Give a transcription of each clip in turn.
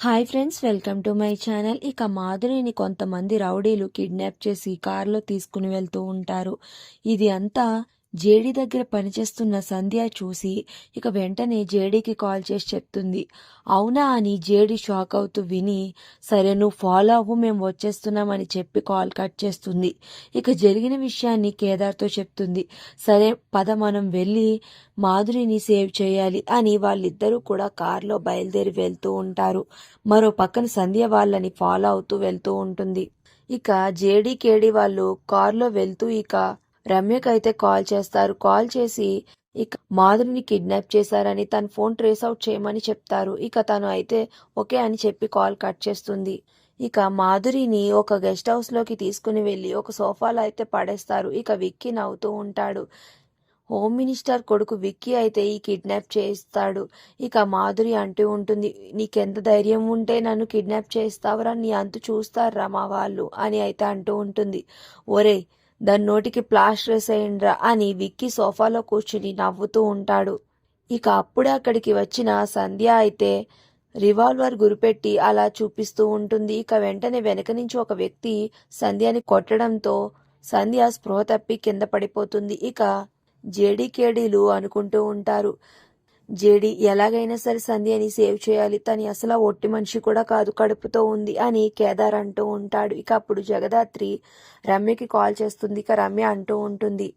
Hi friends welcome to my channel. ఇక మాధురిని కొంతమంది రౌడీలు కిడ్నాప్ చేసి కారులో తీసుకుని వెళ్తూ ఉంటారు. ఇది అంతా జేడీ దగ్గర పనిచేస్తున్న సంధ్య చూసి ఇక వెంటనే జేడీకి కాల్ చేసి చెప్తుంది. అవునా అని జేడీ షాక్ అవుతూ విని సరే నువ్వు ఫాలో అవ్వు మేము వచ్చేస్తున్నామని చెప్పి కాల్ కట్ చేస్తుంది. ఇక జరిగిన విషయాన్ని కేదార్తో చెప్తుంది. సరే పద మనం వెళ్ళి మాధురిని సేవ్ చేయాలి అని వాళ్ళిద్దరూ కూడా కారులో బయలుదేరి వెళ్తూ ఉంటారు. మరో పక్కన సంధ్య వాళ్ళని ఫాలో అవుతూ వెళ్తూ ఉంటుంది. ఇక జేడీ కేడీ వాళ్ళు కారులో వెళ్తూ ఇక రమ్యకైతే కాల్ చేస్తారు. కాల్ చేసి ఇక మాధురిని కిడ్నాప్ చేశారని తన ఫోన్ ట్రేస్ అవుట్ చేయమని చెప్తారు. ఇక తను అయితే ఓకే అని చెప్పి కాల్ కట్ చేస్తుంది. ఇక మాధురిని ఒక గెస్ట్ హౌస్లోకి తీసుకుని వెళ్ళి ఒక సోఫాలో అయితే పడేస్తారు. ఇక విక్కీ నవ్వుతూ ఉంటాడు. హోమ్ మినిస్టర్ కొడుకు విక్కీ అయితే ఈ కిడ్నాప్ చేయిస్తాడు ఇక మాధురి అంటూ ఉంటుంది నీకెంత ధైర్యం ఉంటే నన్ను కిడ్నాప్ చేస్తావురా నీ అంతు చూస్తారా మా వాళ్ళు? అని అయితే అంటూ ఉంటుంది. ఒరే దాని నోటికి ప్లాస్టర్ వేసేయండిరా అని విక్కీ సోఫాలో కూర్చుని నవ్వుతూ ఉంటాడు. ఇక అప్పుడే అక్కడికి వచ్చిన సంధ్య అయితే రివాల్వర్ గురిపెట్టి అలా చూపిస్తూ ఉంటుంది. ఇక వెంటనే వెనక నుంచి ఒక వ్యక్తి సంధ్యని కొట్టడంతో సంధ్య స్పృహ తప్పి కింద పడిపోతుంది. ఇక జేడీకేడీలు అనుకుంటూ ఉంటారు. జేడి ఎలాగైనా సరే సంధ్యని సేవ్ చేయాలి. తను అసలు ఒట్టి మనిషి కూడా కాదు కడుపుతో ఉంది అని కేదార్ అంటూ ఉంటాడు. ఇక అప్పుడు జగదాత్రి రమ్యకి కాల్ చేస్తుంది. ఇక రమ్య అంటూ ఉంటుంది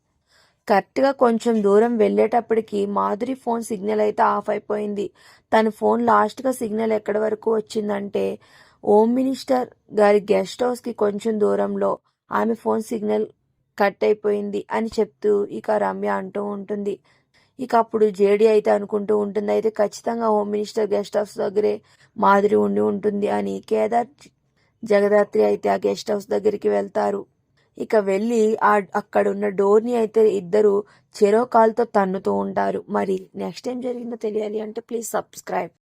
కరెక్ట్గా కొంచెం దూరం వెళ్ళేటప్పటికి మాధురి ఫోన్ సిగ్నల్ అయితే ఆఫ్ అయిపోయింది. తన ఫోన్ లాస్ట్గా సిగ్నల్ ఎక్కడి వరకు వచ్చిందంటే హోమ్ మినిస్టర్ గారి గెస్ట్ హౌస్కి కొంచెం దూరంలో ఆమె ఫోన్ సిగ్నల్ కట్ అయిపోయింది అని చెప్తూ ఇక రమ్య అంటూ ఉంటుంది. ఇక అప్పుడు జేడీ అయితే అనుకుంటూ ఉంటుంది అయితే ఖచ్చితంగా హోమ్ మినిస్టర్ గెస్ట్ హౌస్ దగ్గరే మాదిరి ఉండి ఉంటుంది అని కేదార్ జగదాత్రి అయితే ఆ గెస్ట్ హౌస్ దగ్గరికి వెళ్తారు. ఇక వెళ్ళి ఆ అక్కడ ఉన్న డోర్ని అయితే ఇద్దరు చెరో కాల్తో తన్నుతూ ఉంటారు. మరి నెక్స్ట్ ఏం జరిగిందో తెలియాలి అంటే ప్లీజ్ సబ్స్క్రైబ్